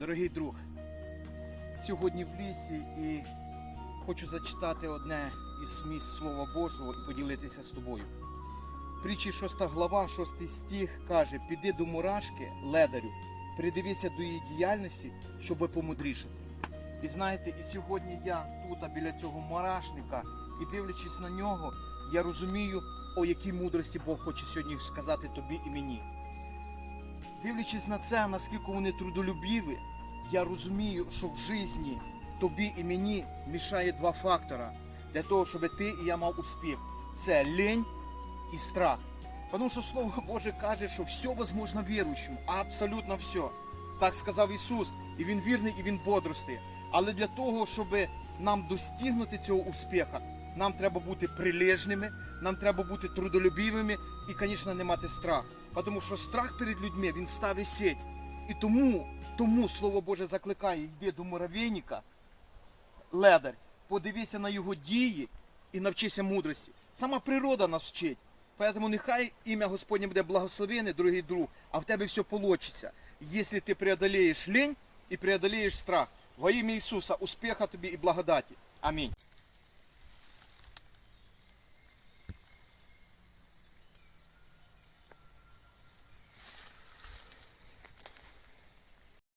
Дорогий друг, сьогодні в лісі і хочу зачитати одне із місць Слова Божого і поділитися з тобою. Притчі 6 глава, 6 стих каже: Піди до мурашки, ледарю, придивися до її діяльності, щоби помудрішати. І знаєте, і сьогодні я тут, біля цього мурашника, і дивлячись на нього, я розумію, о якій мудрості Бог хоче сьогодні сказати тобі і мені. Дивлячись на це, наскільки вони трудолюбіві, я розумію, що в житті тобі і мені мішає два фактора для того, щоб ти і я мав успіх. Це лінь і страх. Тому що Слово Боже каже, що все возможно віруючим, абсолютно все. Так сказав Ісус, і Він вірний, і Він бодростий. Але для того, щоб нам достигнути цього успіху, нам треба бути прилежними, нам треба бути трудолюбивими і, звісно, не мати страх. Тому що страх перед людьми він ставить сеть. І тому, тому Слово Боже закликає, йди до муравейника, ледар, подивися на його дії і навчися мудрості. Сама природа нас вчить. Поэтому нехай ім'я Господнє буде благословене, дорогий друг, а в тебе все получится, якщо ти преодолеєш лень і преодолеєш страх. Во ім'я Ісуса, успіха тобі і благодаті. Амінь.